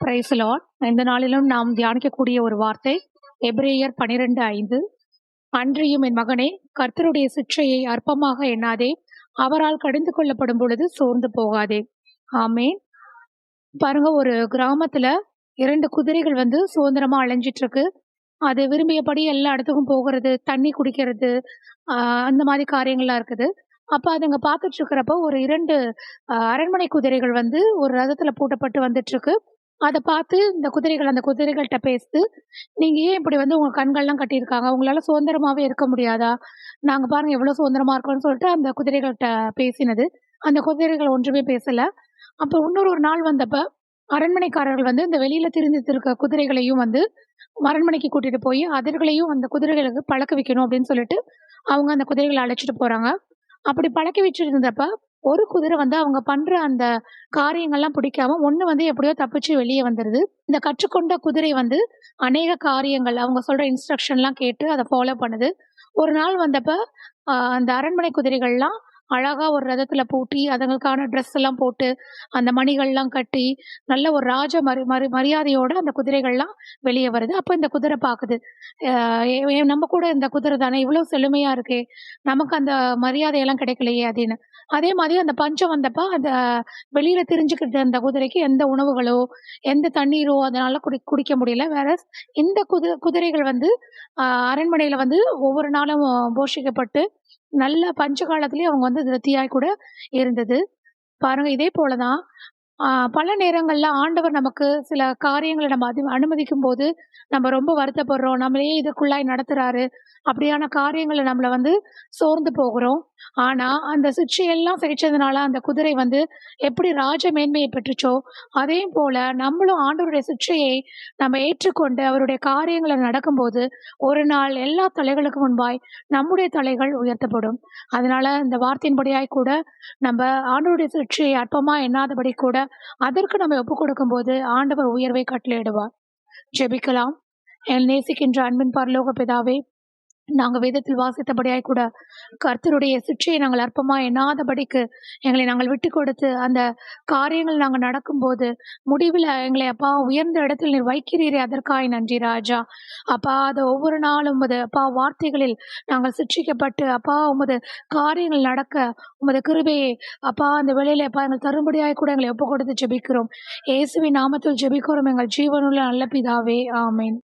Price இந்த நாளிலும் நாம் தியானிக்கக்கூடிய ஒரு வார்த்தை எப்ரேயர் பனிரெண்டு ஐந்து. அன்றியும் என் மகனே கர்த்தருடைய சிற்றையை அற்பமாக எண்ணாதே. அவரால் கடிந்து கொள்ளப்படும் பொழுது சோர்ந்து போகாதே. ஆமேன். பாருங்க ஒரு கிராமத்துல இரண்டு குதிரைகள் வந்து சுதந்திரமா அலைஞ்சிட்டு இருக்கு அது விரும்பியபடி எல்லா இடத்துக்கும் போகிறது தண்ணி குடிக்கிறது அந்த மாதிரி காரியங்கள்லாம் இருக்குது. அப்போ அதுங்க பார்த்துட்டு இருக்கிறப்போ ஒரு இரண்டு அரண்மனை குதிரைகள் வந்து ஒரு ரதத்தில் பூட்டப்பட்டு வந்துட்டு இருக்கு அதை பார்த்து இந்த குதிரைகள் அந்த குதிரைகள்கிட்ட பேசுது நீங்கள் ஏன் இப்படி வந்து உங்கள் கண்கள்லாம் கட்டியிருக்காங்க? உங்களால் சுதந்திரமாகவே இருக்க முடியாதா? நாங்கள் பாருங்கள் எவ்வளோ சுதந்திரமாக இருக்கோம்னு சொல்லிட்டு அந்த குதிரைகள்கிட்ட பேசினது. அந்த குதிரைகள் ஒன்றுமே பேசலை. அப்போ இன்னொரு ஒரு நாள் வந்தப்போ அரண்மனைக்காரர்கள் வந்து இந்த வெளியில் திரிஞ்சிட்டு குதிரைகளையும் வந்து அரண்மனைக்கு கூட்டிகிட்டு போய் அதிர்களையும் அந்த குதிரைகளுக்கு பழக்க வைக்கணும் அப்படின்னு சொல்லிட்டு அவங்க அந்த குதிரைகளை அழைச்சிட்டு போகிறாங்க அப்படி பழக்க வச்சுருந்தப்போ ஒரு குதிரை வந்து அவங்க பண்ற அந்த காரியங்கள்லாம் பிடிக்காம ஒண்ணு வந்து எப்படியோ தப்பிச்சு வெளியே வந்துருது. இந்த கற்றுக்கொண்ட குதிரை வந்து அநேக காரியங்கள் அவங்க சொல்ற இன்ஸ்ட்ரக்ஷன்லாம் கேட்டு அதை ஃபாலோ பண்ணுது. ஒரு நாள் வந்தப்ப ஆஹ் அந்த அரண்மனை குதிரைகள்லாம் அழகா ஒரு ரதத்தில் பூட்டி அதுங்களுக்கான ட்ரெஸ் எல்லாம் போட்டு அந்த மணிகள்லாம் கட்டி நல்ல ஒரு ராஜ மரி மரி மரியாதையோட அந்த குதிரைகள்லாம் வெளியே வருது. அப்போ இந்த குதிரை பார்க்குது ஆஹ் நம்ம கூட இந்த குதிரை தானே? இவ்வளவு செழுமையா இருக்கே. நமக்கு அந்த மரியாதையெல்லாம் கிடைக்கலையே அப்படின்னு. அதே மாதிரி அந்த பஞ்சம் வந்தப்ப அந்த வெளியில தெரிஞ்சுக்கிட்டு அந்த குதிரைக்கு எந்த உணவுகளோ எந்த தண்ணீரோ அதனால குடி குடிக்க முடியல. வேற இந்த குதிரை குதிரைகள் வந்து ஆஹ் அரண்மனையில வந்து ஒவ்வொரு நாளும் போஷிக்கப்பட்டு நல்ல பஞ்ச காலத்திலயும் அவங்க வந்து திருப்தியாய் கூட இருந்தது. பாருங்க இதே போலதான் பல நேரங்களில் ஆண்டவர் நமக்கு சில காரியங்களை நம்ம அது அனுமதிக்கும் போது நம்ம ரொம்ப வருத்தப்படுறோம். நம்மளே இதுக்குள்ளாய் நடத்துறாரு. அப்படியான காரியங்களை நம்மளை வந்து சோர்ந்து போகிறோம். ஆனா அந்த சுற்றியெல்லாம் சகிச்சதுனால அந்த குதிரை வந்து எப்படி ராஜ மேன்மையை பெற்றுச்சோ அதே போல நம்மளும் ஆண்டவருடைய சுற்றியை நம்ம ஏற்றுக்கொண்டு அவருடைய காரியங்களை நடக்கும்போது ஒரு நாள் எல்லா தலைகளுக்கு முன்பாய் நம்முடைய தலைகள் உயர்த்தப்படும். அதனால இந்த வார்த்தையின்படியாய் கூட நம்ம ஆண்டவருடைய சுற்றியை அற்பமா எண்ணாதபடி கூட அதற்கு நம்ம கொடுக்கும் கொடுக்கும்போது ஆண்டவர் உயர்வை கட்டளையிடுவார். ஜெபிக்கலாம். என் நேசிக்கின்ற அன்பின் பரலோக பிதாவே நாங்கள் வேதத்தில் வாசித்தபடியாய் கூட கர்த்தருடைய சிற்றையை நாங்கள் அற்பமாக எண்ணாதபடிக்கு எங்களை நாங்கள் விட்டு கொடுத்து அந்த காரியங்கள் நாங்கள் நடக்கும்போது முடிவில் எங்களை அப்பா உயர்ந்த இடத்தில் நீர் வைக்கிறீரே அதற்காய் நன்றி ராஜா. அப்பா அது ஒவ்வொரு நாளும் உமது அப்பா வார்த்தைகளில் நாங்கள் சிற்றிக்கப்பட்டு அப்பா உமது காரியங்கள் நடக்க உமது கிருபையை அப்பா அந்த வேலையில அப்பா எங்கள் தரும்படியாய் கூட எங்களை ஒப்பு கொடுத்து ஜெபிக்கிறோம். இயேசுவின் நாமத்தில் ஜெபிக்கிறோம். எங்கள் ஜீவனுள்ள நல்ல பிதாவே. ஆமேன்.